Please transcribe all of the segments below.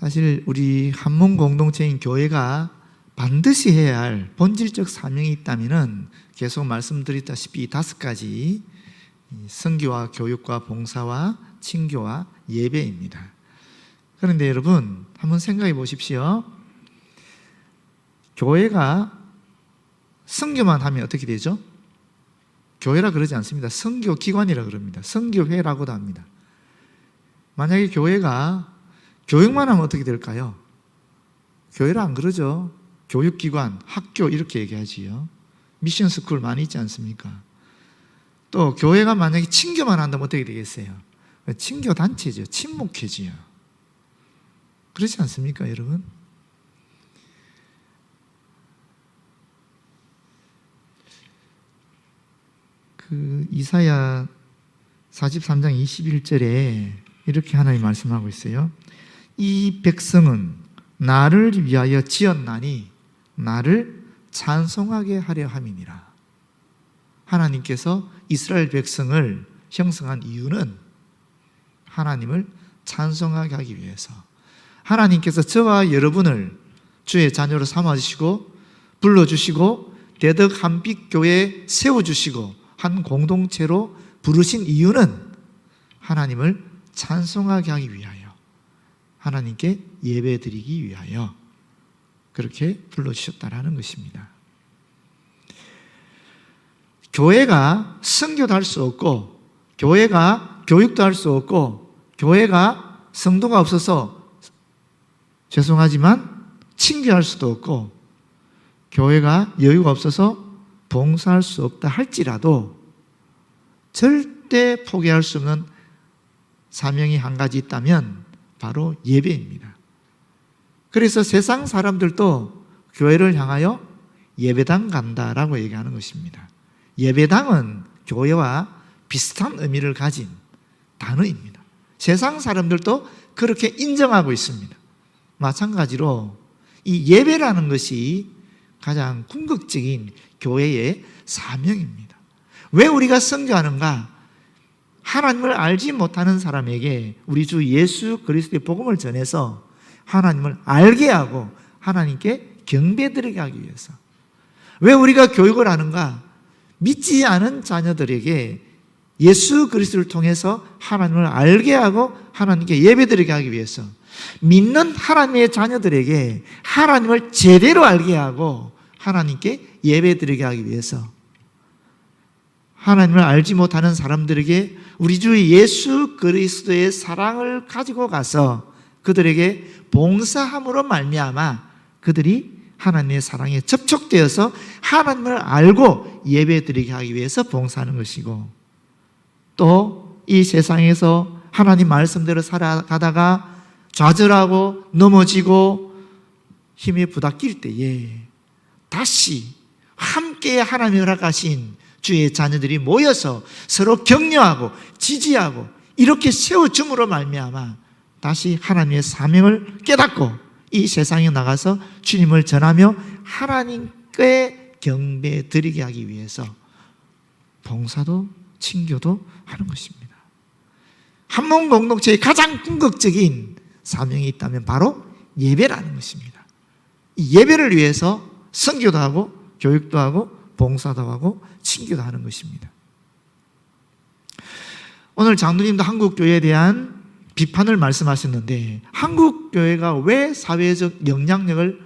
사실 우리 한몸 공동체인 교회가 반드시 해야 할 본질적 사명이 있다면은 계속 말씀드렸다시피 이 다섯 가지 이 선교와 교육과 봉사와 친교와 예배입니다. 그런데 여러분 한번 생각해 보십시오. 교회가 선교만 하면 어떻게 되죠? 교회라 그러지 않습니다. 선교 기관이라 그럽니다. 선교회라고도 합니다. 만약에 교회가 교육만 하면 어떻게 될까요? 교회라 안 그러죠. 교육기관, 학교 이렇게 얘기하지요. 미션 스쿨 많이 있지 않습니까? 또 교회가 만약에 친교만 한다면 어떻게 되겠어요? 친교 단체죠. 친목회지요. 그렇지 않습니까, 여러분? 그 이사야 43장 21절에 이렇게 하나님 말씀하고 있어요. 이 백성은 나를 위하여 지었나니 나를 찬송하게 하려 함이니라. 하나님께서 이스라엘 백성을 형성한 이유는 하나님을 찬송하게 하기 위해서 하나님께서 저와 여러분을 주의 자녀로 삼아 주시고 불러 주시고 대덕 한빛 교회에 세워 주시고 한 공동체로 부르신 이유는 하나님을 찬송하게 하기 위하여 하나님께 예배드리기 위하여 그렇게 불러주셨다라는 것입니다. 교회가 성교도 할 수 없고, 교회가 교육도 할 수 없고, 교회가 성도가 없어서 죄송하지만 친교할 수도 없고, 교회가 여유가 없어서 봉사할 수 없다 할지라도 절대 포기할 수 없는 사명이 한 가지 있다면 바로 예배입니다. 그래서 세상 사람들도 교회를 향하여 예배당 간다라고 얘기하는 것입니다. 예배당은 교회와 비슷한 의미를 가진 단어입니다. 세상 사람들도 그렇게 인정하고 있습니다. 마찬가지로 이 예배라는 것이 가장 궁극적인 교회의 사명입니다. 왜 우리가 선교하는가? 하나님을 알지 못하는 사람에게 우리 주 예수 그리스도의 복음을 전해서 하나님을 알게 하고 하나님께 경배드리게 하기 위해서. 왜 우리가 교육을 하는가? 믿지 않은 자녀들에게 예수 그리스도를 통해서 하나님을 알게 하고 하나님께 예배드리게 하기 위해서. 믿는 하나님의 자녀들에게 하나님을 제대로 알게 하고 하나님께 예배드리게 하기 위해서. 하나님을 알지 못하는 사람들에게 우리 주 예수 그리스도의 사랑을 가지고 가서 그들에게 봉사함으로 말미암아 그들이 하나님의 사랑에 접촉되어서 하나님을 알고 예배드리게 하기 위해서 봉사하는 것이고 또 이 세상에서 하나님 말씀대로 살아가다가 좌절하고 넘어지고 힘에 부닥길 때에 다시 함께 하나님이 허락하신 주의 자녀들이 모여서 서로 격려하고 지지하고 이렇게 세워줌으로 말미암아 다시 하나님의 사명을 깨닫고 이 세상에 나가서 주님을 전하며 하나님께 경배 드리게 하기 위해서 봉사도 친교도 하는 것입니다. 한몸 공동체의 가장 궁극적인 사명이 있다면 바로 예배라는 것입니다. 이 예배를 위해서 선교도 하고 교육도 하고 봉사도 하고 친교도 하는 것입니다. 오늘 장로님도 한국 교회에 대한 비판을 말씀하셨는데 한국 교회가 왜 사회적 영향력을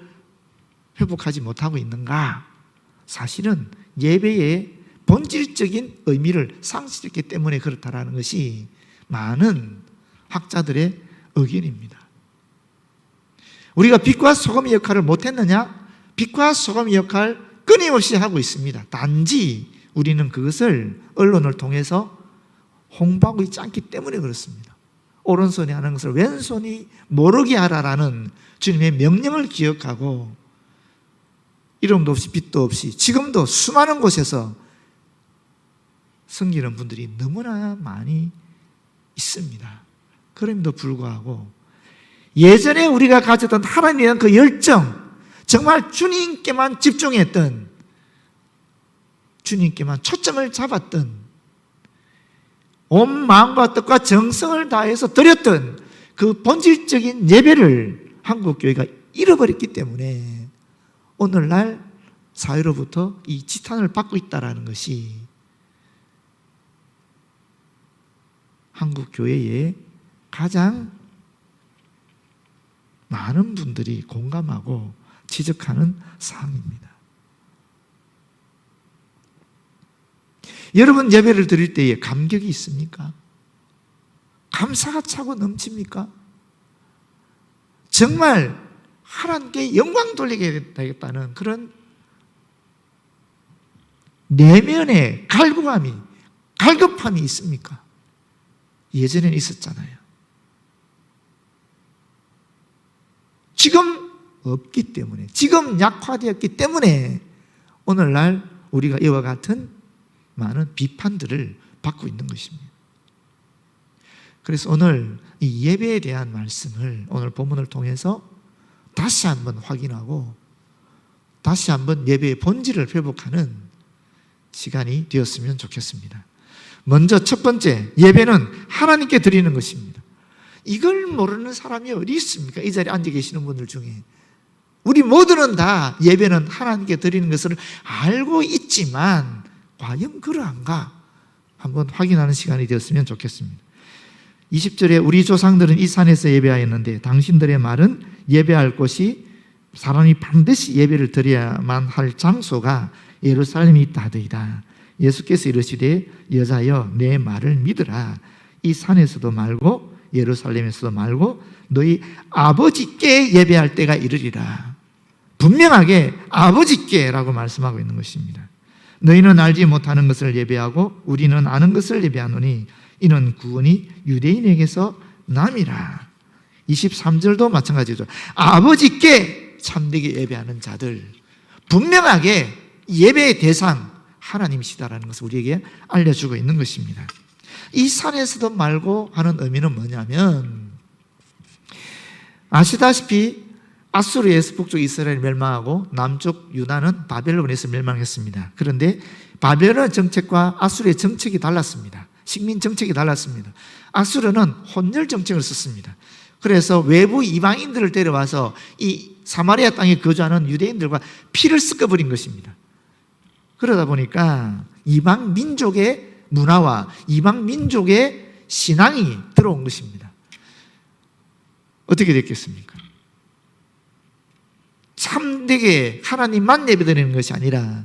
회복하지 못하고 있는가? 사실은 예배의 본질적인 의미를 상실했기 때문에 그렇다라는 것이 많은 학자들의 의견입니다. 우리가 빛과 소금의 역할을 못했느냐? 빛과 소금의 역할 끊임없이 하고 있습니다. 단지 우리는 그것을 언론을 통해서 홍보하고 있지 않기 때문에 그렇습니다. 오른손이 하는 것을 왼손이 모르게 하라라는 주님의 명령을 기억하고 이름도 없이 빛도 없이 지금도 수많은 곳에서 섬기는 분들이 너무나 많이 있습니다. 그럼에도 불구하고 예전에 우리가 가졌던 하나님에 그 열정, 정말 주님께만 집중했던, 주님께만 초점을 잡았던, 온 마음과 뜻과 정성을 다해서 드렸던 그 본질적인 예배를 한국 교회가 잃어버렸기 때문에 오늘날 사회로부터 이 지탄을 받고 있다라는 것이 한국 교회의 가장 많은 분들이 공감하고 지적하는 사항입니다. 여러분 예배를 드릴 때에 감격이 있습니까? 감사가 차고 넘칩니까? 정말 하나님께 영광 돌리게 되겠다는 그런 내면의 갈구함이 갈급함이 있습니까? 예전에는 있었잖아요. 지금 없기 때문에, 지금 약화되었기 때문에 오늘날 우리가 이와 같은 많은 비판들을 받고 있는 것입니다. 그래서 오늘 이 예배에 대한 말씀을 오늘 본문을 통해서 다시 한번 확인하고 다시 한번 예배의 본질을 회복하는 시간이 되었으면 좋겠습니다. 먼저 첫 번째, 예배는 하나님께 드리는 것입니다. 이걸 모르는 사람이 어디 있습니까? 이 자리에 앉아 계시는 분들 중에. 우리 모두는 다 예배는 하나님께 드리는 것을 알고 있지만, 과연 그러한가? 한번 확인하는 시간이 되었으면 좋겠습니다. 20절에 우리 조상들은 이 산에서 예배하였는데, 당신들의 말은 예배할 곳이 사람이 반드시 예배를 드려야만 할 장소가 예루살렘이 있다 하더이다. 예수께서 이르시되 여자여 내 말을 믿으라. 이 산에서도 말고 예루살렘에서도 말고 너희 아버지께 예배할 때가 이르리라. 분명하게 아버지께라고 말씀하고 있는 것입니다. 너희는 알지 못하는 것을 예배하고 우리는 아는 것을 예배하노니 이는 구원이 유대인에게서 남이라. 23절도 마찬가지죠. 아버지께 참되게 예배하는 자들 분명하게 예배의 대상 하나님이시다라는 것을 우리에게 알려주고 있는 것입니다. 이 산에서도 말고 하는 의미는 뭐냐면 아시다시피 아수르에서 북쪽 이스라엘 멸망하고 남쪽 유다는 바벨론에서 멸망했습니다. 그런데 바벨론 정책과 아수르의 정책이 달랐습니다. 식민 정책이 달랐습니다. 아수르는 혼혈 정책을 썼습니다. 그래서 외부 이방인들을 데려와서 이 사마리아 땅에 거주하는 유대인들과 피를 섞어버린 것입니다. 그러다 보니까 이방 민족의 문화와 이방 민족의 신앙이 들어온 것입니다. 어떻게 됐겠습니까? 참되게 하나님만 예배드리는 것이 아니라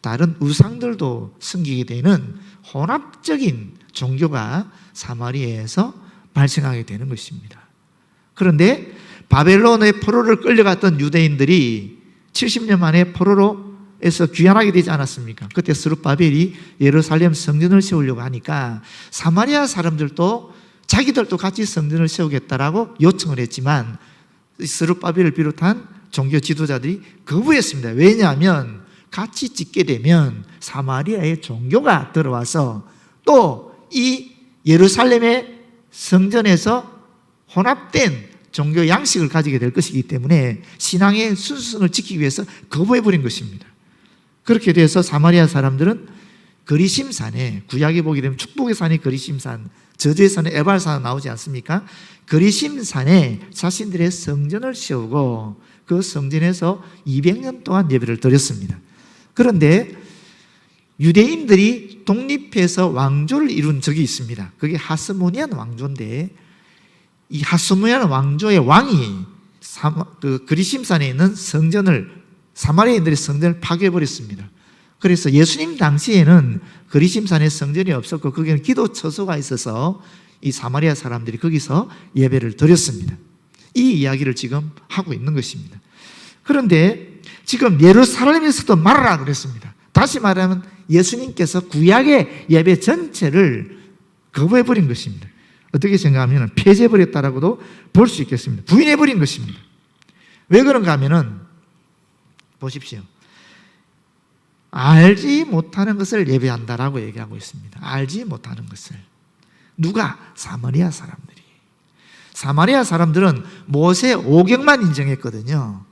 다른 우상들도 섬기게 되는 혼합적인 종교가 사마리아에서 발생하게 되는 것입니다. 그런데 바벨론의 포로를 끌려갔던 유대인들이 70년 만에 포로로 에서 귀환하게 되지 않았습니까? 그때 스룹바벨이 예루살렘 성전을 세우려고 하니까 사마리아 사람들도 자기들도 같이 성전을 세우겠다라고 요청을 했지만 스룹바벨을 비롯한 종교 지도자들이 거부했습니다. 왜냐하면 같이 짓게 되면 사마리아의 종교가 들어와서 또 이 예루살렘의 성전에서 혼합된 종교 양식을 가지게 될 것이기 때문에 신앙의 순수성을 지키기 위해서 거부해버린 것입니다. 그렇게 돼서 사마리아 사람들은 그리심산에 구약에 보게 되면 축복의 산이 그리심산, 저주의 산에 에발산 나오지 않습니까? 그리심산에 자신들의 성전을 세우고 그 성전에서 200년 동안 예배를 드렸습니다. 그런데 유대인들이 독립해서 왕조를 이룬 적이 있습니다. 그게 하스모니안 왕조인데 이 하스모니안 왕조의 왕이 그 그리심산에 있는 성전을 사마리아인들의 성전을 파괴해버렸습니다. 그래서 예수님 당시에는 그리심산에 성전이 없었고 거기는 기도 처소가 있어서 이 사마리아 사람들이 거기서 예배를 드렸습니다. 이 이야기를 지금 하고 있는 것입니다. 그런데 지금 예루살렘에서도 말하라 그랬습니다. 다시 말하면 예수님께서 구약의 예배 전체를 거부해버린 것입니다. 어떻게 생각하면 폐지해버렸다라고도 볼 수 있겠습니다. 부인해버린 것입니다. 왜 그런가 하면은 보십시오. 알지 못하는 것을 예배한다라고 얘기하고 있습니다. 알지 못하는 것을. 누가? 사마리아 사람들이. 사마리아 사람들은 모세 오경만 인정했거든요.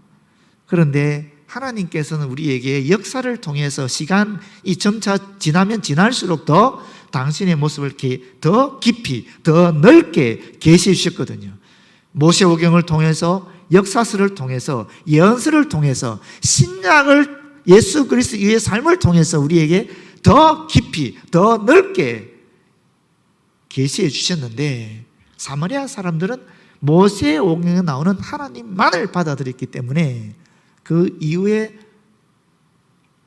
그런데 하나님께서는 우리에게 역사를 통해서 시간이 점차 지나면 지날수록 더 당신의 모습을 더 깊이, 더 넓게 계시해 주셨거든요. 모세 오경을 통해서 역사서를 통해서 예언서를 통해서 신약을 예수 그리스도의 삶을 통해서 우리에게 더 깊이 더 넓게 계시해 주셨는데 사마리아 사람들은 모세오경에 나오는 하나님만을 받아들였기 때문에 그 이후에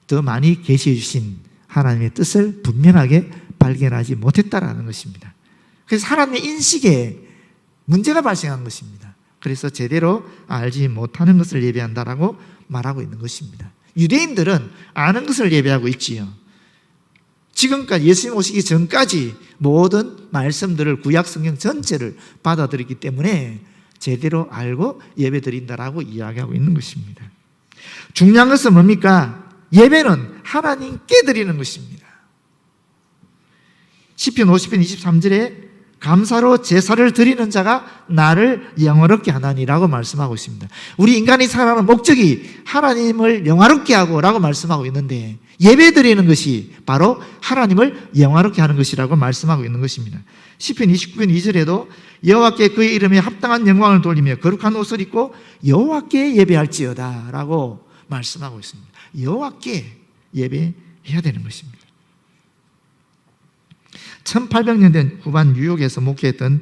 더 많이 계시해 주신 하나님의 뜻을 분명하게 발견하지 못했다라는 것입니다. 그래서 하나님의 인식에 문제가 발생한 것입니다. 그래서 제대로 알지 못하는 것을 예배한다라고 말하고 있는 것입니다. 유대인들은 아는 것을 예배하고 있지요. 지금까지 예수님 오시기 전까지 모든 말씀들을 구약 성경 전체를 받아들였기 때문에 제대로 알고 예배 드린다라고 이야기하고 있는 것입니다. 중요한 것은 뭡니까? 예배는 하나님께 드리는 것입니다. 시편 50편 23절에 감사로 제사를 드리는 자가 나를 영화롭게 하나니라고 말씀하고 있습니다. 우리 인간이 살아가는 목적이 하나님을 영화롭게 하고라고 말씀하고 있는데 예배 드리는 것이 바로 하나님을 영화롭게 하는 것이라고 말씀하고 있는 것입니다. 시편 29편 2절에도 여호와께 그의 이름에 합당한 영광을 돌리며 거룩한 옷을 입고 여호와께 예배할지어다라고 말씀하고 있습니다. 여호와께 예배해야 되는 것입니다. 1800년대 후반 뉴욕에서 목회했던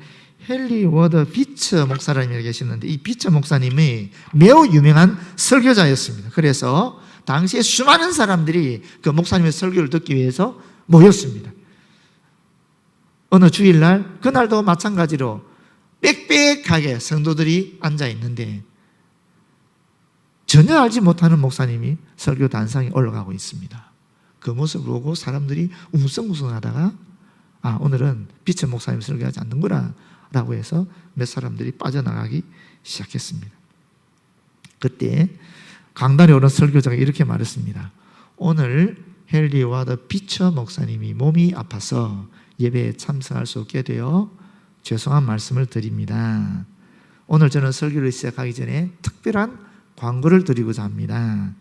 헨리 워드 비처 목사님이 계시는데 이 비처 목사님이 매우 유명한 설교자였습니다. 그래서 당시에 수많은 사람들이 그 목사님의 설교를 듣기 위해서 모였습니다. 어느 주일날 그날도 마찬가지로 빽빽하게 성도들이 앉아 있는데 전혀 알지 못하는 목사님이 설교 단상에 올라가고 있습니다. 그 모습을 보고 사람들이 웅성웅성하다가 아 오늘은 빛의 목사님 설교하지 않는구나 라고 해서 몇 사람들이 빠져나가기 시작했습니다. 그때 강단에 오른 설교자가 이렇게 말했습니다. 오늘 헨리 와더 피처 목사님이 몸이 아파서 예배에 참석할 수 없게 되어 죄송한 말씀을 드립니다. 오늘 저는 설교를 시작하기 전에 특별한 광고를 드리고자 합니다.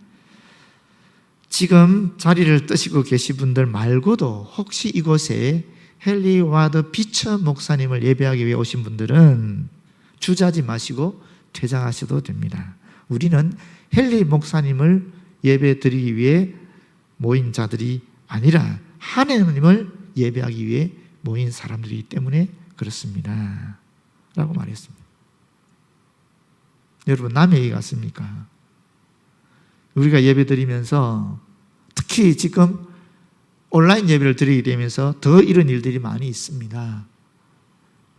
지금 자리를 뜨시고 계신 분들 말고도 혹시 이곳에 헨리 와드 피처 목사님을 예배하기 위해 오신 분들은 주저하지 마시고 퇴장하셔도 됩니다. 우리는 헨리 목사님을 예배 드리기 위해 모인 자들이 아니라 하나님을 예배하기 위해 모인 사람들이기 때문에 그렇습니다. 라고 말했습니다. 여러분, 남의 얘기 같습니까? 우리가 예배 드리면서 특히 지금 온라인 예배를 드리게 되면서 더 이런 일들이 많이 있습니다.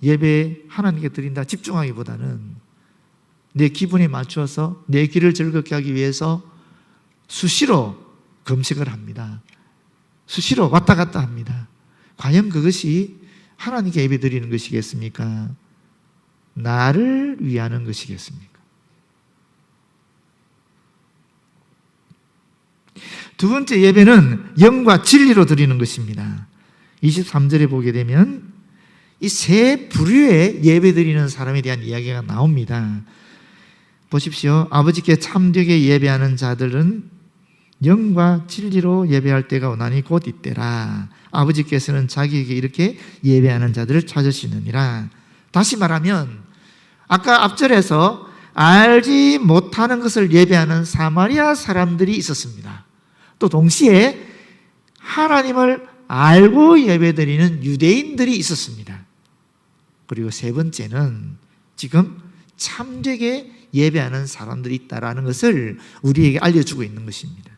예배 하나님께 드린다 집중하기보다는 내 기분에 맞춰서 내 길을 즐겁게 하기 위해서 수시로 검색을 합니다. 수시로 왔다 갔다 합니다. 과연 그것이 하나님께 예배 드리는 것이겠습니까? 나를 위하는 것이겠습니까? 두 번째 예배는 영과 진리로 드리는 것입니다. 23절에 보게 되면 이 세 부류의 예배 드리는 사람에 대한 이야기가 나옵니다. 보십시오. 아버지께 참되게 예배하는 자들은 영과 진리로 예배할 때가 오나니 곧 이때라. 아버지께서는 자기에게 이렇게 예배하는 자들을 찾으시느니라. 다시 말하면 아까 앞절에서 알지 못하는 것을 예배하는 사마리아 사람들이 있었습니다. 또 동시에 하나님을 알고 예배드리는 유대인들이 있었습니다. 그리고 세 번째는 지금 참되게 예배하는 사람들이 있다라는 것을 우리에게 알려주고 있는 것입니다.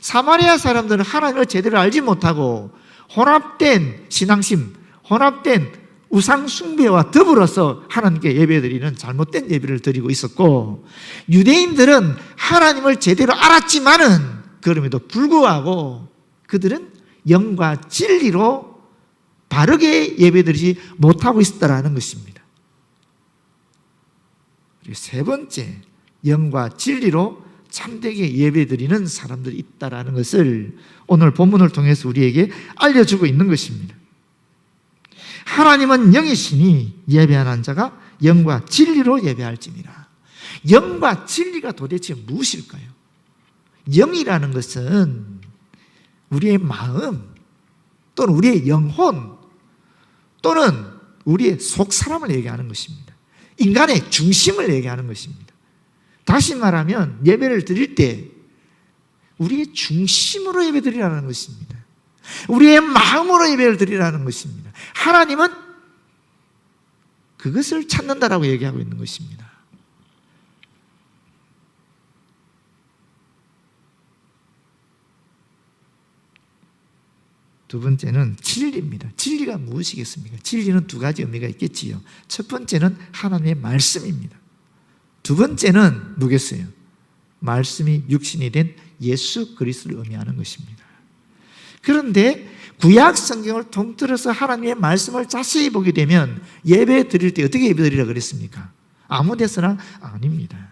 사마리아 사람들은 하나님을 제대로 알지 못하고 혼합된 신앙심, 혼합된 우상 숭배와 더불어서 하나님께 예배드리는 잘못된 예배를 드리고 있었고 유대인들은 하나님을 제대로 알았지만은 그럼에도 불구하고 그들은 영과 진리로 바르게 예배드리지 못하고 있었다라는 것입니다. 그리고 세 번째, 영과 진리로 참되게 예배드리는 사람들이 있다라는 것을 오늘 본문을 통해서 우리에게 알려주고 있는 것입니다. 하나님은 영이시니 예배하는 자가 영과 진리로 예배할지니라. 영과 진리가 도대체 무엇일까요? 영이라는 것은 우리의 마음 또는 우리의 영혼 또는 우리의 속 사람을 얘기하는 것입니다. 인간의 중심을 얘기하는 것입니다. 다시 말하면 예배를 드릴 때 우리의 중심으로 예배 드리라는 것입니다. 우리의 마음으로 예배를 드리라는 것입니다. 하나님은 그것을 찾는다라고 얘기하고 있는 것입니다. 두 번째는 진리입니다. 진리가 무엇이겠습니까? 진리는 두 가지 의미가 있겠지요. 첫 번째는 하나님의 말씀입니다. 두 번째는 누겠어요? 말씀이 육신이 된 예수 그리스도를 의미하는 것입니다. 그런데 구약 성경을 통틀어서 하나님의 말씀을 자세히 보게 되면 예배 드릴 때 어떻게 예배 드리라 그랬습니까? 아무 데서나 아닙니다.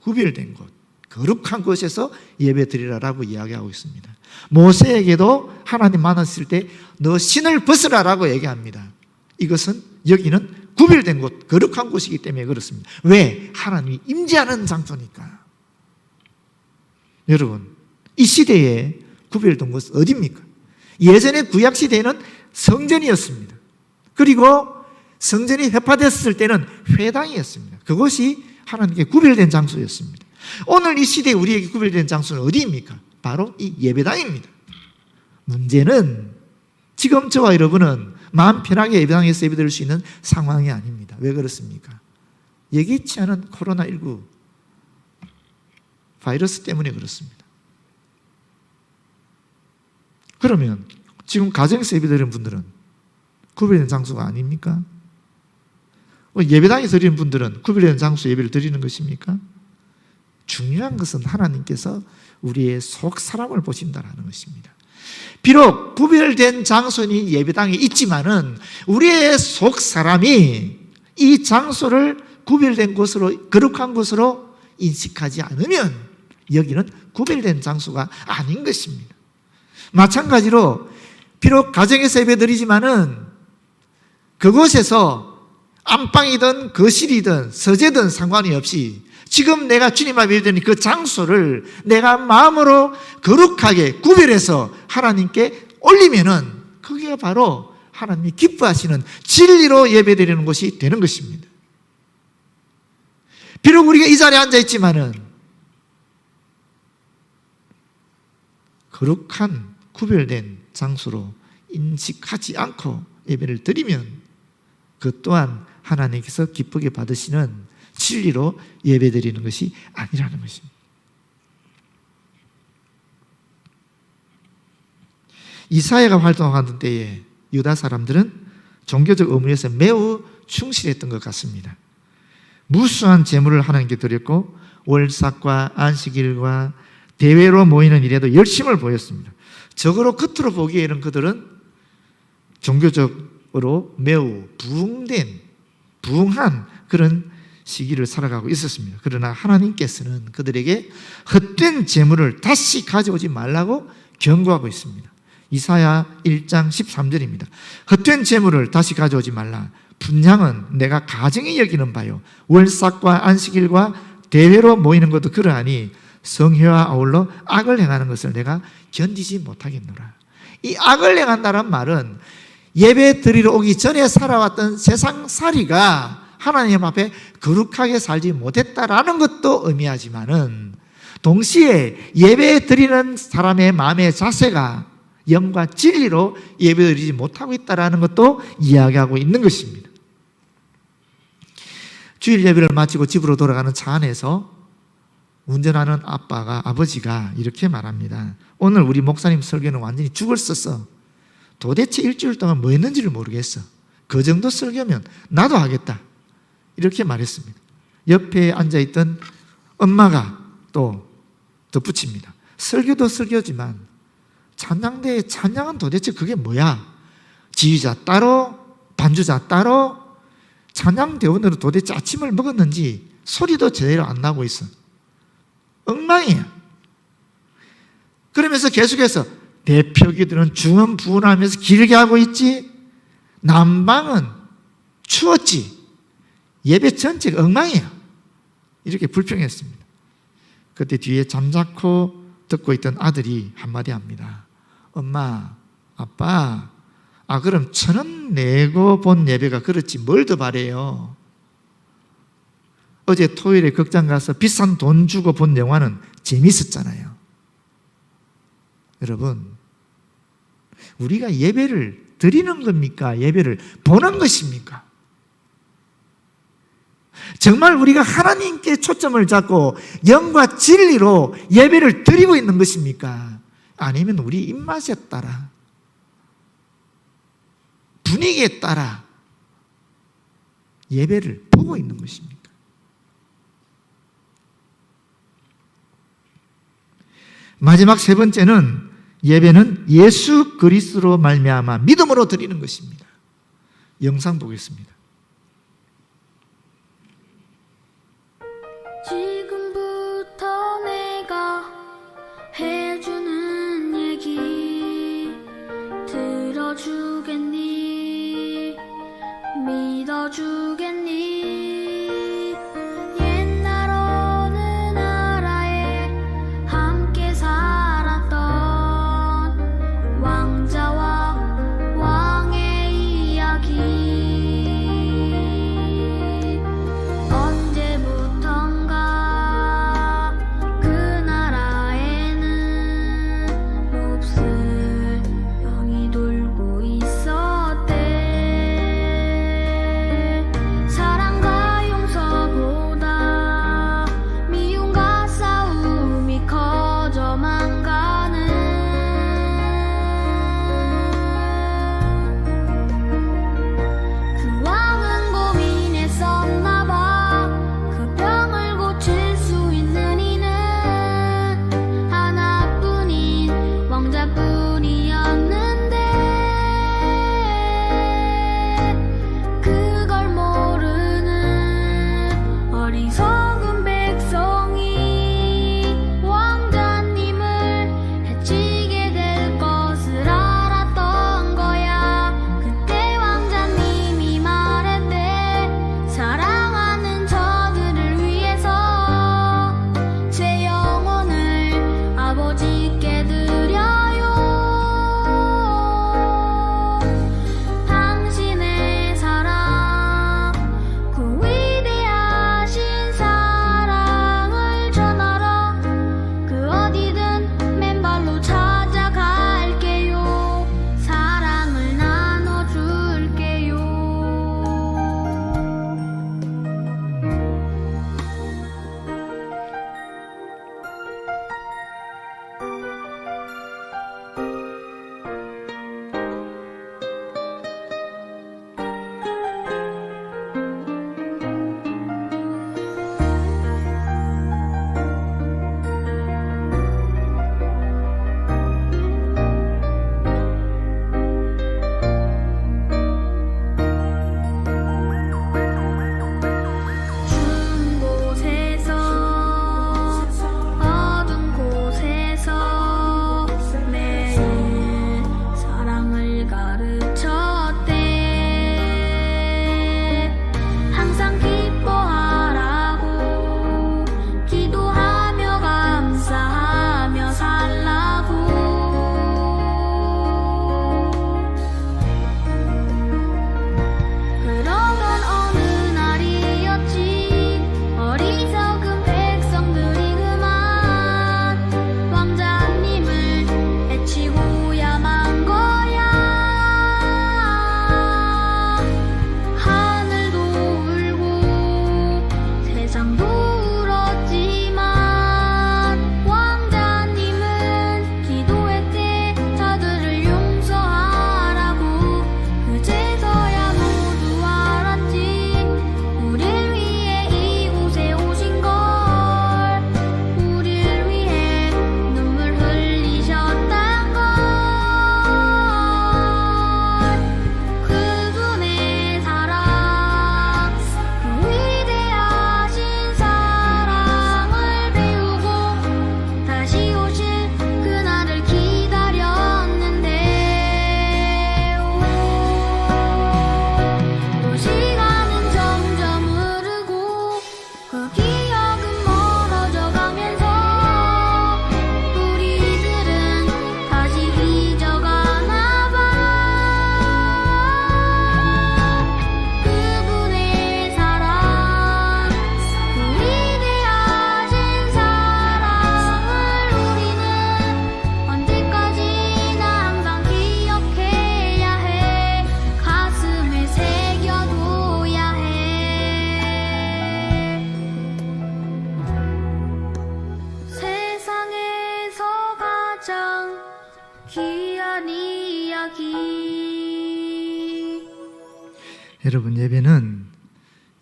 구별된 곳, 거룩한 곳에서 예배 드리라라고 이야기하고 있습니다. 모세에게도 하나님 만났을 때 너 신을 벗으라라고 얘기합니다. 이것은 여기는 구별된 곳, 거룩한 곳이기 때문에 그렇습니다. 왜? 하나님이 임재하는 장소니까. 여러분, 이 시대에 구별된 곳은 어디입니까? 예전에 구약 시대에는 성전이었습니다. 그리고 성전이 회파됐을 때는 회당이었습니다. 그것이 하나님께 구별된 장소였습니다. 오늘 이 시대에 우리에게 구별된 장소는 어디입니까? 바로 이 예배당입니다. 문제는 지금 저와 여러분은 마음 편하게 예배당에서 예배 드릴 수 있는 상황이 아닙니다. 왜 그렇습니까? 예기치 않은 코로나19 바이러스 때문에 그렇습니다. 그러면 지금 가정에서 예배 드리는 분들은 구별된 장소가 아닙니까? 뭐 예배당에서 드리는 분들은 구별된 장소 예배를 드리는 것입니까? 중요한 것은 하나님께서 우리의 속 사람을 보신다라는 것입니다. 비록 구별된 장소니 예배당이 있지만은 우리의 속 사람이 이 장소를 구별된 곳으로 거룩한 곳으로 인식하지 않으면 여기는 구별된 장소가 아닌 것입니다. 마찬가지로 비록 가정에서 예배드리지만은 그곳에서 안방이든 거실이든 서재든 상관이 없이 지금 내가 주님 앞에 예배드리는 그 장소를 내가 마음으로 거룩하게 구별해서 하나님께 올리면은 그게 바로 하나님이 기뻐하시는 진리로 예배드리는 것이 되는 것입니다. 비록 우리가 이 자리에 앉아 있지만은 거룩한 구별된 장소로 인식하지 않고 예배를 드리면 그 또한 하나님께서 기쁘게 받으시는 진리로 예배 드리는 것이 아니라는 것입니다. 이사야가 활동하던 때에 유다 사람들은 종교적 의무에서 매우 충실했던 것 같습니다. 무수한 재물을 하나님께 드렸고 월삭과 안식일과 대회로 모이는 일에도 열심을 보였습니다. 적으로 겉으로 보기에는 그들은 종교적으로 매우 부흥된 부흥한 그런 시기를 살아가고 있었습니다. 그러나 하나님께서는 그들에게 헛된 재물을 다시 가져오지 말라고 경고하고 있습니다. 이사야 1장 13절입니다. 헛된 재물을 다시 가져오지 말라. 분양은 내가 가정이 여기는 바요. 월삭과 안식일과 대회로 모이는 것도 그러하니 성회와 아울러 악을 행하는 것을 내가 견디지 못하겠노라. 이 악을 행한다는 말은 예배 드리러 오기 전에 살아왔던 세상 살이가 하나님 앞에 거룩하게 살지 못했다라는 것도 의미하지만은 동시에 예배 드리는 사람의 마음의 자세가 영과 진리로 예배 드리지 못하고 있다라는 것도 이야기하고 있는 것입니다. 주일 예배를 마치고 집으로 돌아가는 차 안에서 운전하는 아빠가 아버지가 이렇게 말합니다. 오늘 우리 목사님 설교는 완전히 죽을 썼어. 도대체 일주일 동안 뭐 했는지를 모르겠어. 그 정도 설교면 나도 하겠다. 이렇게 말했습니다. 옆에 앉아있던 엄마가 또 덧붙입니다. 설교도 설교지만 찬양대의 찬양은 도대체 그게 뭐야? 지휘자 따로, 반주자 따로, 찬양대원으로 도대체 아침을 먹었는지 소리도 제대로 안 나고 있어. 엉망이야. 그러면서 계속해서 대표기들은 중은 부은하면서 길게 하고 있지. 남방은 추웠지. 예배 전체가 엉망이야. 이렇게 불평했습니다. 그때 뒤에 잠자코 듣고 있던 아들이 한마디 합니다. 엄마, 아빠, 아, 그럼 천 원 내고 본 예배가 그렇지. 뭘 더 바래요? 어제 토요일에 극장 가서 비싼 돈 주고 본 영화는 재밌었잖아요. 여러분, 우리가 예배를 드리는 겁니까? 예배를 보는 것입니까? 정말 우리가 하나님께 초점을 잡고 영과 진리로 예배를 드리고 있는 것입니까? 아니면 우리 입맛에 따라 분위기에 따라 예배를 보고 있는 것입니까? 마지막 세 번째는 예배는 예수 그리스로 말미암아 믿음으로 드리는 것입니다. 영상 보겠습니다.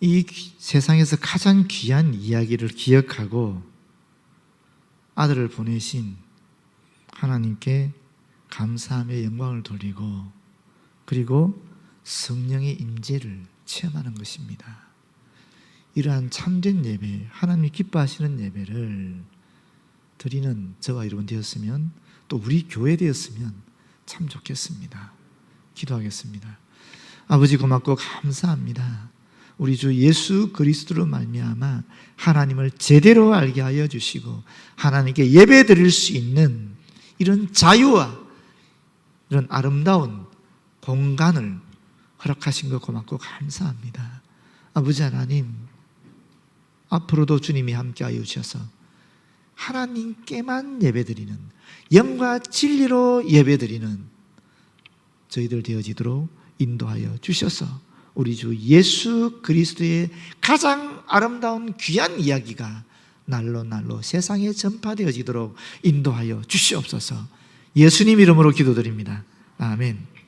이 귀- 세상에서 가장 귀한 이야기를 기억하고 아들을 보내신 하나님께 감사함의 영광을 돌리고 그리고 성령의 임재를 체험하는 것입니다. 이러한 참된 예배, 하나님이 기뻐하시는 예배를 드리는 저와 여러분 되었으면 또 우리 교회 되었으면 참 좋겠습니다. 기도하겠습니다. 아버지 고맙고 감사합니다. 우리 주 예수 그리스도로 말미암아 하나님을 제대로 알게 하여 주시고 하나님께 예배 드릴 수 있는 이런 자유와 이런 아름다운 공간을 허락하신 것 고맙고 감사합니다. 아버지 하나님, 앞으로도 주님이 함께하여 주셔서 하나님께만 예배드리는 영과 진리로 예배드리는 저희들 되어지도록 인도하여 주셔서 우리 주 예수 그리스도의 가장 아름다운 귀한 이야기가 날로 날로 세상에 전파되어지도록 인도하여 주시옵소서. 예수님 이름으로 기도드립니다. 아멘.